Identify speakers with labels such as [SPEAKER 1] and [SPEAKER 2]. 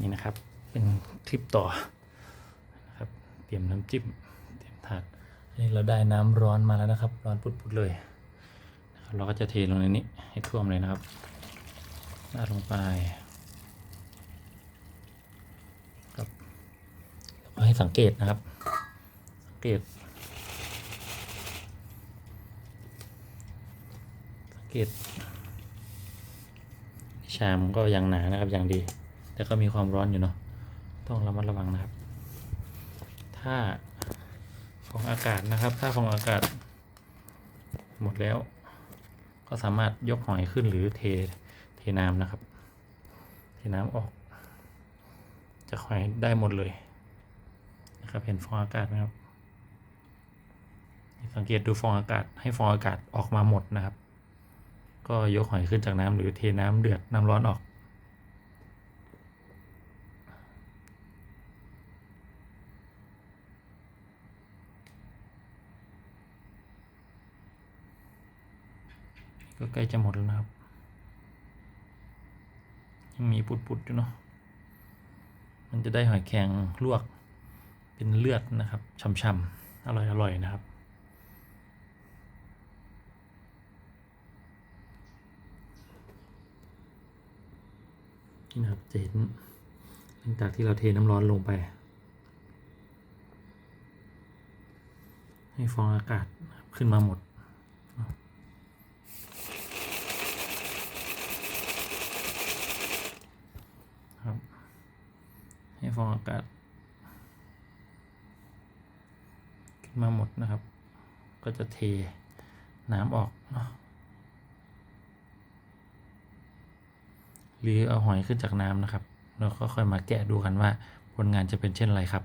[SPEAKER 1] นี่นะครับ เป็นคลิปต่อนะครับ เตรียมน้ำจิ้ม เตรียมถาดอันนี้เราได้น้ำร้อนมาแล้วนะครับ ร้อนปุดๆเลยนะครับเราก็จะเทลงในนี้ให้ท่วมเลยนะครับราดลงไปครับแล้วก็ให้สังเกตนะครับ สังเกต สังเกตชามก็ยังหนานะครับอย่างดี แต่ก็มีความร้อนอยู่เนาะต้องระมัดระวังนะครับ ถ้าฟองอากาศนะครับ ถ้าฟองอากาศ หมดแล้ว ก็สามารถยกหอยขึ้นหรือเทเทน้ำนะครับ เทน้ำออก จะหอยได้หมดเลยนะครับเห็นฟองอากาศไหมครับสังเกตดูฟองอากาศให้ฟองอากาศออกมาหมดนะครับ ก็ยกหอยขึ้นจากน้ำหรือเทน้ำเดือดน้ำร้อนออก ก็ใกล้จะหมดแล้วนะครับ ยังมีปุดๆอยู่เนาะ มันจะได้หอยแครงลวกเป็นเลือดนะครับช่ำๆอร่อยๆนะครับนี่นะครับจะเห็นหลังจากที่เราเทน้ำร้อนลงไป ให้ฟองอากาศขึ้นมาหมด ครับ ให้ฟองอากาศ ขึ้นมาหมดนะครับ ก็จะเทน้ำออกเนาะหรือเอาหอยขึ้นจากน้ำนะครับ แล้วก็ค่อยมาแกะดูกันว่าผลงานจะเป็นเช่นไรครับ